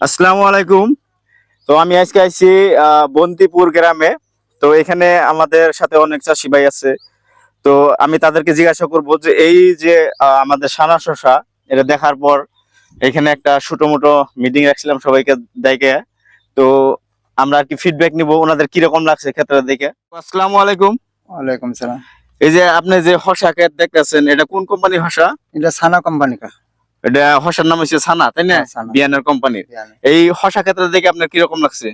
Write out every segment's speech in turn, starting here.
আসসালামু আলাইকুম। তো আমি আজকে আইছি বন্তিপুর গ্রামে। তো এখানে আমাদের সাথে অনেক চাষি ভাই আছে। তো আমি তাদেরকে জিজ্ঞাসা করব যে এই যে আমাদের সানা শশা এটা দেখার পর এখানে একটা ছোট মোটো মিটিং রাখছিলাম সবাইকে দেখে। তো আমরা আর কি ফিডব্যাক নিব ওনাদের কীরকম লাগছে ক্ষেত্রে দেখে আসসালামু আলাইকুম। ওয়ালাইকুম সালাম। এই যে আপনি যে হসা ক্ষেত দেখতেছেন এটা কোন কোম্পানির হসা এটা সানা কোম্পানি কা এটা হসার নাম হচ্ছে সানা তাই না? হ্যাঁ, বিয়ানের কোম্পানির। এই হসা ক্ষেত্রে দেখে আপনার কীরকম লাগছে?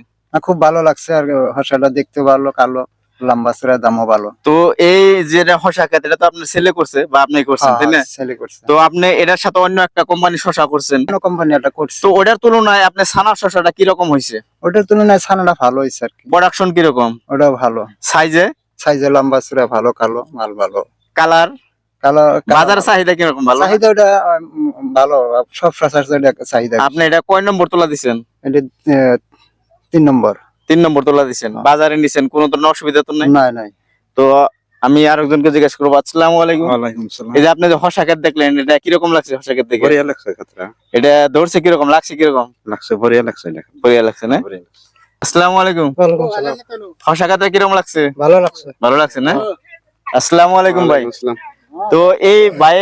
খুব ভালো লাগছে আর হসাটা দেখতে ভালো কালো লম্বা দামও ভালো। তো এই যেটা হসা ক্ষেত এটা তো আপনি সেলে করছে বা আপনি করছেন তাই না? সেলি করছে। তো আপনি এটার সাথে অন্য একটা কোম্পানি শশা করছেন। অন্য কোম্পানি একটা করছে। তো ওটার তুলনায় আপনি সানা হয়েছে ওটার তুলনায় ছানাটা ভালো আর কি। প্রোডাকশন ভালো। সাইজে সাইজে লম্বা চূড়া ভালো কালো মাল ভালো। কালার কালো কালো। বাজার চাহিদা কীরকম ভালো? চাহিদা ওটা ভালো। সব শসার চাহিদা চাহিদা আপনি এটা কয় নম্বর তোলা দিছেন? এটা তিন নম্বর। তিন নম্বর তোলা দিছেন। হ্যাঁ। বাজারে নিছেন কোনো ধরনের অসুবিধা তো নাই? নাই নাই। তো আমি আরেকজনকে জিজ্ঞেস করব আসসালামু আলাইকুম। ওয়ালাইকুম সালাম। এই যে আপনি যে হসা ক্ষেত দেখলেন এটা কীরকম লাগছে হসা ক্ষেত দেখে? বড়িয়া লাগছে এটা ধরছে কীরকম লাগছে কীরকম? লাগছে বড়িয়া লাগছে এটা। বঢ়িয়া লাগছে না? আসসালামু আলাইকুম। ওয়ালাইকুম সালাম। হসা ক্ষেতে কীরকম লাগছে? ভালো লাগছে। ভালো লাগছে না? আসসালামু আলাইকুম ভাই। আসসালাম। তো এই ভাই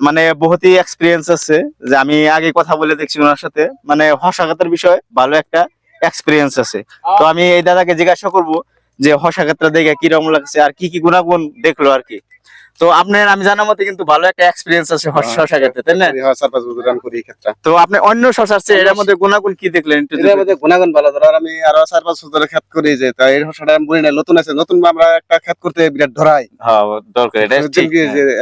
মানে বহুতই এক্সপিরিয়েন্স আছে যে আমি আগে কথা বলে দেখছি ওনার সাথে। মানে হসাঘাতের বিষয়ে, ভালো একটা এক্সপিরিয়েন্স আছে। তো আমি এই দাদাকে জিজ্ঞাসা করব যে হসাঘাতটা দেখে কীরকম লাগছে আর কি কি গুণাগুণ দেখল আর কি। তো আপনার আমি জানার মতে কিন্তু ভালো একটা এক্সপিরিয়েন্স আছে হসাঘাতে তাই না? হ্যাঁ, চার পাঁচ বছর রান করি ক্ষেত্রে। তো আপনি অন্য শশার চেয়ে এর মধ্যে গুণাগুণ কি দেখলেন একটু এটার মধ্যে গুণাগুণ ভালো ধরো আমি আরও চার পাঁচ বছর খেত করি যে এই আমি বলি না নতুন আছে নতুন আমরা একটা খেত করতে বিরাট ধরাই। হ্যাঁ দরকার এটা ঠিক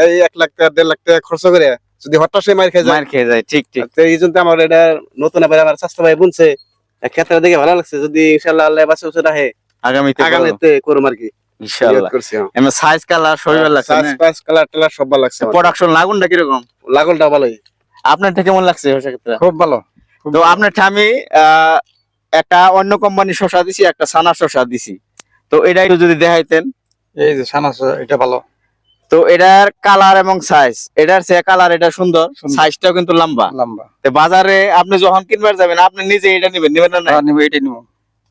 এই এক লাখ টাকা দেড় লাখ টাকা খরচ করে যদি হঠাৎ সে মার খেয়ে যায়। মার খেয়ে যায় ঠিক ঠিক। তো এই জন্য আমার এটা নতুন আবার আমার স্বাস্থ্য ভাই বুনছে ক্ষেত্রে দেখে ভালো লাগছে যদি ইনশাল্লাহ আল্লাহ বাসে রাহে আগামীতে আগামীতে করুম আর কি। ইনশাআল্লাহ। নিয়ত করছি। এমন সাইজ কালার শরীর লাগছে সাজ না কালার টালার সব ভালো লাগছে প্রোডাকশন লাগুনটা কীরকম লাগলটা ভালোই। আপনার কেমন লাগছে সেক্ষেত্রে? খুব ভালো। তো আপনার আমি একটা অন্য কোম্পানির শশা দিছি একটা সানা শশা দিছি। তো এটা একটু যদি দেখাইতেন। এই যে সানা এটা ভালো। তো এটার কালার এবং সাইজ এটার সে কালার এটা সুন্দর। সাইজটাও কিন্তু লম্বা। লম্বা। তো বাজারে আপনি যখন কিনবার যাবেন আপনি নিজে এটা নেবেন নেবেন না? হ্যাঁ, নিবো এটাই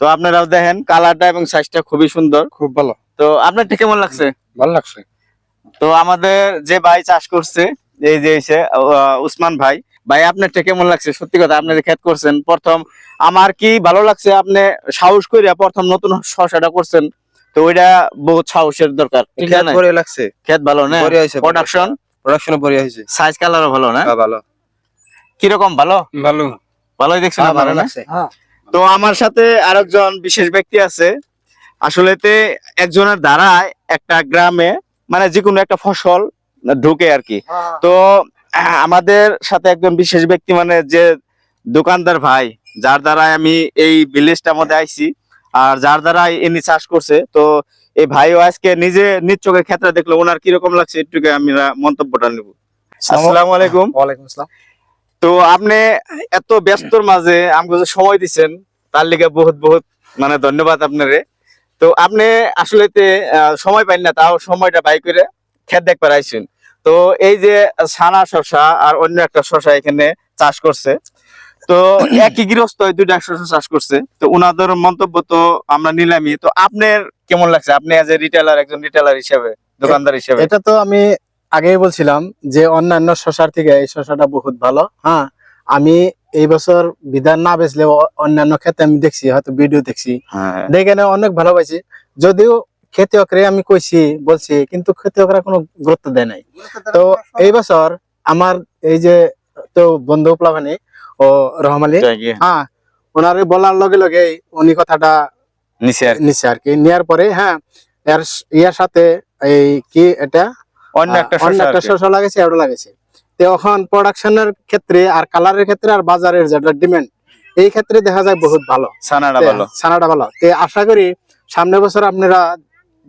তো আপনারাও দেখেন কালারটা এবং সাইজটা খুবই সুন্দর। খুব ভালো। তো আপনার ঠিক কেমন লাগছে? ভালো লাগছে। তো আমাদের যে ভাই চাষ করছে এই যে এসে উসমান ভাই ভাই আপনার ঠিক কেমন লাগছে? সত্যি কথা আপনি যে ক্ষেত করছেন প্রথম আমার কি ভালো লাগছে? আপনি সাহস করিয়া প্রথম নতুন শশাটা করছেন তো ওইটা বহুত সাহসের দরকার ঠিক খেত না বড়িয়া লাগছে। ক্ষেত ভালো না? প্রোডাকশন প্রোডাকশন বড়িয়া। হয়েছে। সাইজ কালারও ভালো না? হ্যাঁ, ভালো। কীরকম ভালো? ভালো। ভালোই দেখছেন হ্যাঁ, ভালো? লাগছে। তো আমার সাথে আরেকজন বিশেষ ব্যক্তি আছে আসলে তে একজনের দ্বারায় একটা গ্রামে মানে যে কোনো একটা ফসল ঢুকে আর কি তো আমাদের সাথে একজন বিশেষ ব্যক্তি মানে যে দোকানদার ভাই যার দ্বারা আমি এই ভিলেজটার মধ্যে আইছি আর যার দ্বারা ইনি চাষ করছে তো এই ভাইও আজকে নিজে নিজ চোখে ক্ষেত্রে দেখল ওনার কীরকম লাগছে একটু আমরা মন্তব্যটা নিব। আসসালামু আলাইকুম। ওয়ালাইকুম আসসালাম। তো আপনি এত ব্যস্তর মাঝে আমাকে যে সময় দিচ্ছেন তার লিগে বহুত বহুত মানে ধন্যবাদ আপনারে। তো আপনি আসলে সময় পাইন না, তাও সময়টা বাই করে খেত দেখ পারাইছেন তো এই যে সানা শশা আর অন্য একটা শশা এখানে চাষ করছে, তো একই গৃহস্থ দুইটা শশা চাষ করছে। তো ওনাদের মন্তব্য তো আমরা নিলামই। তো আপনার কেমন লাগছে? আপনি এজ এ রিটেলার একজন রিটেলার হিসেবে, দোকানদার হিসেবে? এটা তো আমি আগেই বলছিলাম যে অন্যান্য শশার থেকে এই শশাটা বহুত ভালো হ্যাঁ? আমি এই বছর বিধান না বেচলেও অন্যান্য ক্ষেত্রে আমি দেখছি হয়তো ভিডিও দেখছি। হ্যাঁ দেখে অনেক ভালো পাইছি যদিও খেতিয়করে আমি কইছি বলছি কিন্তু খেতিয়করা কোনো গুরুত্ব দেয় নাই। তো এই বছর আমার এই যে তো বন্ধু প্লাবানি ও রহমালি জায়গা হ্যাঁ ওনারে বলার লগে লগে উনি কথাটা নিচে আর কি। নেওয়ার পরে হ্যাঁ এর ইয়ার সাথে এই কি এটা? অন্য একটা অন্য শশা আর একটা কি। শসা লাগাইছে এটা লাগাইছে। তো এখন প্রোডাকশনের ক্ষেত্রে আর কালারের ক্ষেত্রে আর বাজারের যেটা ডিমান্ড এই ক্ষেত্রে দেখা যায় বহুত ভালো। ছানাটা ভালো। ছানাটা ভালো। তো আশা করি সামনের বছর আপনারা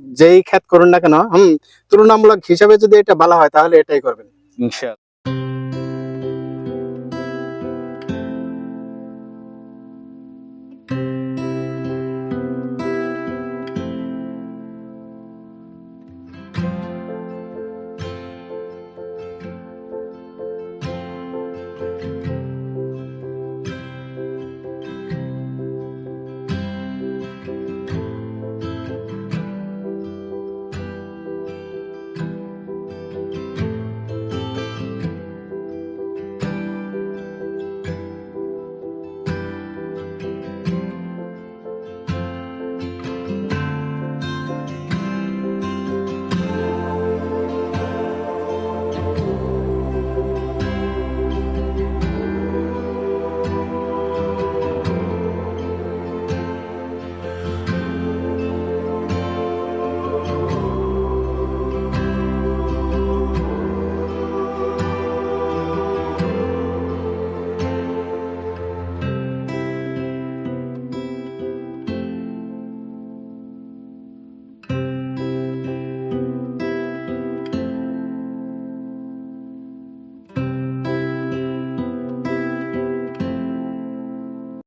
যেই ক্ষেত করুন না কেন হম তুলনামূলক হিসাবে যদি এটা ভালো হয় তাহলে এটাই করবেন। ইনশাআল্লাহ।